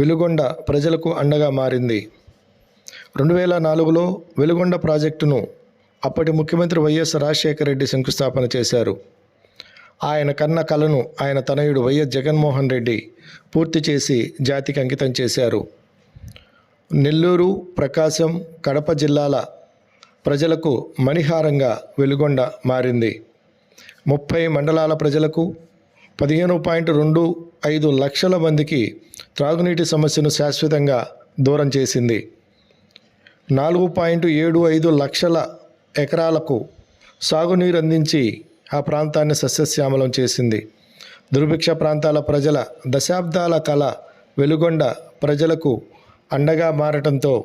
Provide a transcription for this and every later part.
వెలుగొండ ప్రజలకు అండగా మారింది. రెండు వేల నాలుగులో వెలుగొండ ప్రాజెక్టును అప్పటి ముఖ్యమంత్రి వైఎస్ రాజశేఖర రెడ్డి శంకుస్థాపన చేశారు. ఆయన కన్న కలను ఆయన తనయుడు వైఎస్ జగన్మోహన్ రెడ్డి పూర్తి చేసి జాతికి అంకితం చేశారు. నెల్లూరు ప్రకాశం కడప జిల్లాల ప్రజలకు మణిహారంగా వెలుగొండ మారింది. ముప్పై మండలాల ప్రజలకు పదిహేను పాయింట్ రెండు ఐదు లక్షల మందికి త్రాగునీటి సమస్యను శాశ్వతంగా దూరం చేసింది. నాలుగు పాయింట్ ఏడు ఐదు లక్షల ఎకరాలకు సాగునీరు అందించి ఆ ప్రాంతాన్ని సస్యశ్యామలం చేసింది. దుర్భిక్ష ప్రాంతాల ప్రజల దశాబ్దాల కళ వెలుగొండ ప్రజలకు అండగా మారటంతో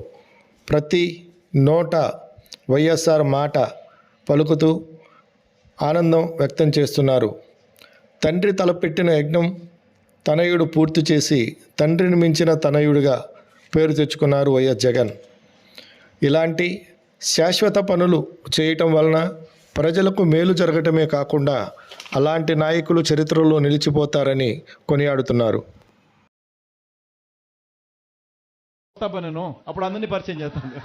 ప్రతి నోట వైఎస్ఆర్ మాట పలుకుతూ ఆనందం వ్యక్తం చేస్తున్నారు. తండ్రి తలపెట్టిన యజ్ఞం తనయుడు పూర్తి చేసి తండ్రిని మించిన తనయుడిగా పేరు తెచ్చుకున్నారు వైఎస్ జగన్. ఇలాంటి శాశ్వత పనులు చేయటం వలన ప్రజలకు మేలు జరగటమే కాకుండా అలాంటి నాయకులు చరిత్రలో నిలిచిపోతారని కొనియాడుతున్నారు. పనును అప్పుడు అందరినీ పరిచయం చేస్తాను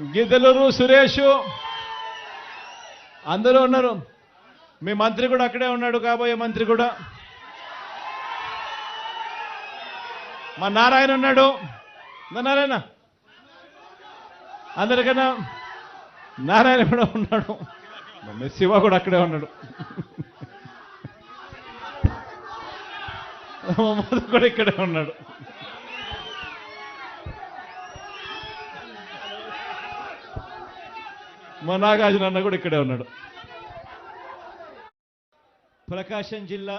గిద్దలూరు సురేష్. అందరూ ఉన్నారు. మీ మంత్రి కూడా అక్కడే ఉన్నాడు కాబోయే మంత్రి కూడా. మా నారాయణ ఉన్నాడు. నారాయణ. అందరికన్నా నారాయణ కూడా ఉన్నాడు. శివ కూడా అక్కడే ఉన్నాడు. మధు కూడా ఇక్కడే ఉన్నాడు. మా నాగార్జున అన్న కూడా ఇక్కడే ఉన్నాడు. ప్రకాశం జిల్లా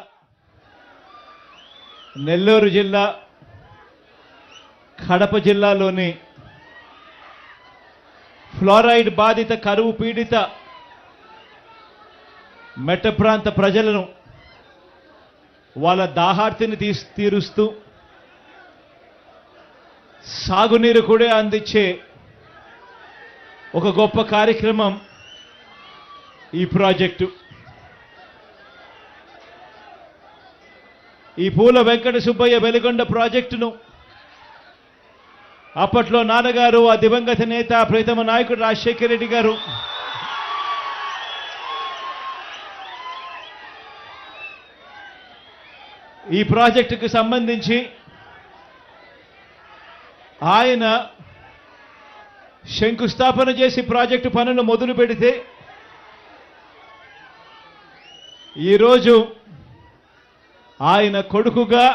నెల్లూరు జిల్లా కడప జిల్లాలోని ఫ్లోరైడ్ బాధిత కరువు పీడిత మెట్ట ప్రాంత ప్రజలను వాళ్ళ దాహార్తిని తీ తీరుస్తూ సాగునీరు కూడా అందించే ఒక గొప్ప కార్యక్రమం ఈ ప్రాజెక్టు. ఈ పూల వెంకట సుబ్బయ్య వెలుగొండ ప్రాజెక్టును అప్పట్లో నాన్నగారు ఆ దివంగత నేత ప్రీతమ నాయకుడు రాజశేఖర రెడ్డి గారు ఈ ప్రాజెక్టుకు సంబంధించి ఆయన శంకుస్థాపన చేసి ప్రాజెక్టు పనులు మొదలు పెడితే ఈరోజు ఆయన కొడుకుగా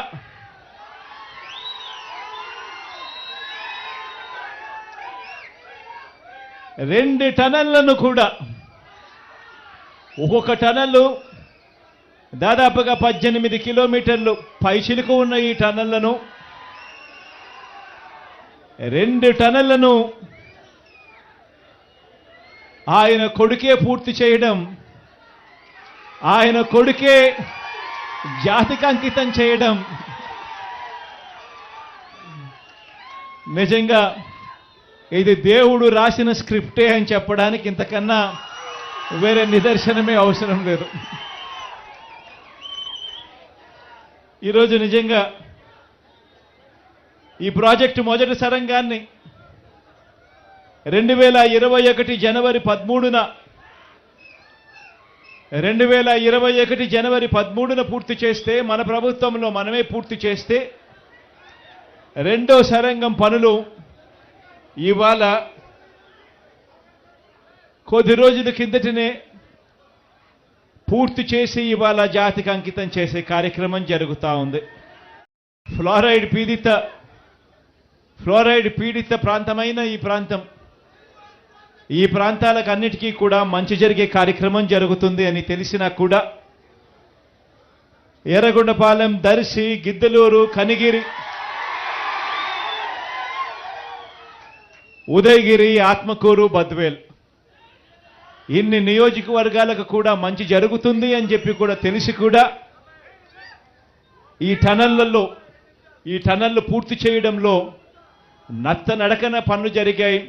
రెండు టనళ్ళను కూడా ఒక్కొక్క టనల్లు దాదాపుగా పద్దెనిమిది కిలోమీటర్లు పైచిలుకు ఉన్న ఈ టనళ్ళను రెండు టనళ్ళను ఆయన కొడుకే పూర్తి చేయడం ఆయన కొడుకే జాతికి అంకితం చేయడం. నిజంగా ఇది దేవుడు రాసిన స్క్రిప్టే అని చెప్పడానికి ఇంతకన్నా వేరే నిదర్శనమే అవసరం లేదు. ఈరోజు నిజంగా ఈ ప్రాజెక్టు మొదటి సరంగాన్ని రెండు వేల ఇరవై ఒకటి జనవరి పదమూడున రెండు వేల ఇరవై ఒకటి జనవరి పదమూడున పూర్తి చేస్తే మన ప్రభుత్వంలో మనమే పూర్తి చేస్తే రెండో సరంగం పనులు ఇవాళ కొద్ది రోజుల కిందటనే పూర్తి చేసి ఇవాళ జాతికి అంకితం చేసే కార్యక్రమం జరుగుతూ ఉంది. ఫ్లోరైడ్ పీడిత ఫ్లోరైడ్ పీడిత ప్రాంతమైన ఈ ప్రాంతం ఈ ప్రాంతాలకు అన్నిటికీ కూడా మంచి జరిగే కార్యక్రమం జరుగుతుంది అని తెలిసినా కూడా ఎర్రగొండపాలెం దర్శి గిద్దలూరు కనిగిరి ఉదయగిరి ఆత్మకూరు బద్వేల్. ఇన్ని నియోజకవర్గాలకు కూడా మంచి జరుగుతుంది అని చెప్పి కూడా తెలిసి కూడా ఈ టనళ్ళలో ఈ టనళ్ళు పూర్తి చేయడంలో నత్త నడకన పనులు జరిగాయి.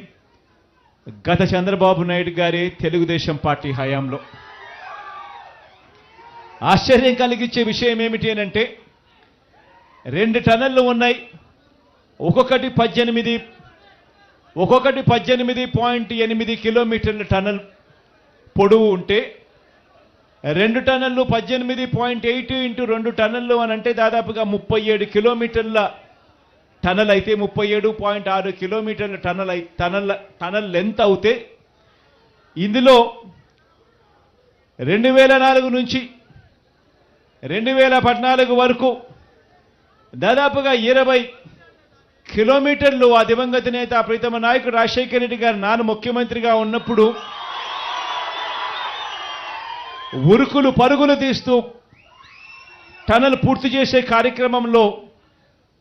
గత చంద్రబాబు నాయుడు గారి తెలుగుదేశం పార్టీ హయాంలో. ఆశ్చర్యం కలిగించే విషయం ఏమిటి అంటే రెండు టన్నులు ఉన్నాయి. ఒక్కొక్కటి పద్దెనిమిది ఒక్కొక్కటి పద్దెనిమిది పాయింట్ ఎనిమిది కిలోమీటర్ల టనల్ పొడవు ఉంటే రెండు టన్నులు పద్దెనిమిది పాయింట్ ఎయిట్ ఇంటూ రెండు టన్నులు అని అంటే దాదాపుగా ముప్పై ఏడు కిలోమీటర్ల టనల్ అయితే ముప్పై ఏడు పాయింట్ ఆరు కిలోమీటర్ల టనల్ టనల్ టనల్ లెంత్ అవుతే ఇందులో రెండు వేల నాలుగు నుంచి రెండు వేల పద్నాలుగు వరకు దాదాపుగా ఇరవై కిలోమీటర్లు ఆ దివంగత నేత ప్రీతమ నాయకుడు రాజశేఖర రెడ్డి గారు నాన్న ముఖ్యమంత్రిగా ఉన్నప్పుడు ఉరుకులు పరుగులు తీస్తూ టనల్ పూర్తి చేసే కార్యక్రమంలో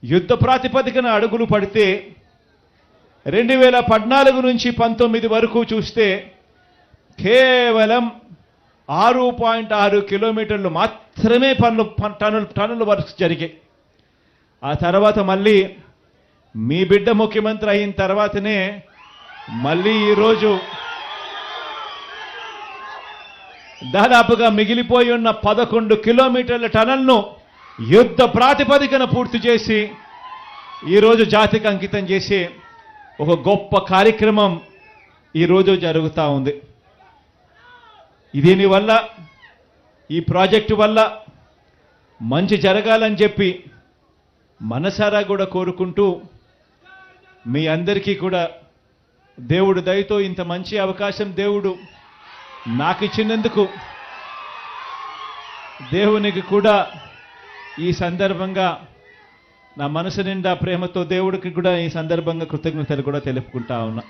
యుద్ధ ప్రాతిపదికన అడుగులు పడితే రెండు వేల పద్నాలుగు నుంచి పంతొమ్మిది వరకు చూస్తే కేవలం ఆరు పాయింట్ ఆరు కిలోమీటర్లు మాత్రమే పనులు పన్- టన్నులు టన్నుల వర్క్స్ జరిగాయి ఆ తర్వాత మళ్ళీ మీ బిడ్డ ముఖ్యమంత్రి అయిన తర్వాతనే మళ్ళీ ఈరోజు దాదాపుగా మిగిలిపోయి ఉన్న పదకొండు కిలోమీటర్ల టనల్ను యుద్ధ ప్రాతిపదికన పూర్తి చేసి ఈరోజు జాతికి అంకితం చేసి ఒక గొప్ప కార్యక్రమం ఈరోజు జరుగుతూ ఉంది. దీనివల్ల ఈ ప్రాజెక్టు వల్ల మంచి జరగాలని చెప్పి మనసారా కూడా కోరుకుంటూ మీ అందరికీ కూడా దేవుడు దయతో ఇంత మంచి అవకాశం దేవుడు నాకు ఇచ్చినందుకు దేవునికి కూడా ఈ సందర్భంగా నా మనసు నిండా ప్రేమతో దేవుడికి కూడా ఈ సందర్భంగా కృతజ్ఞతలు కూడా తెలుపుకుంటా ఉన్నా.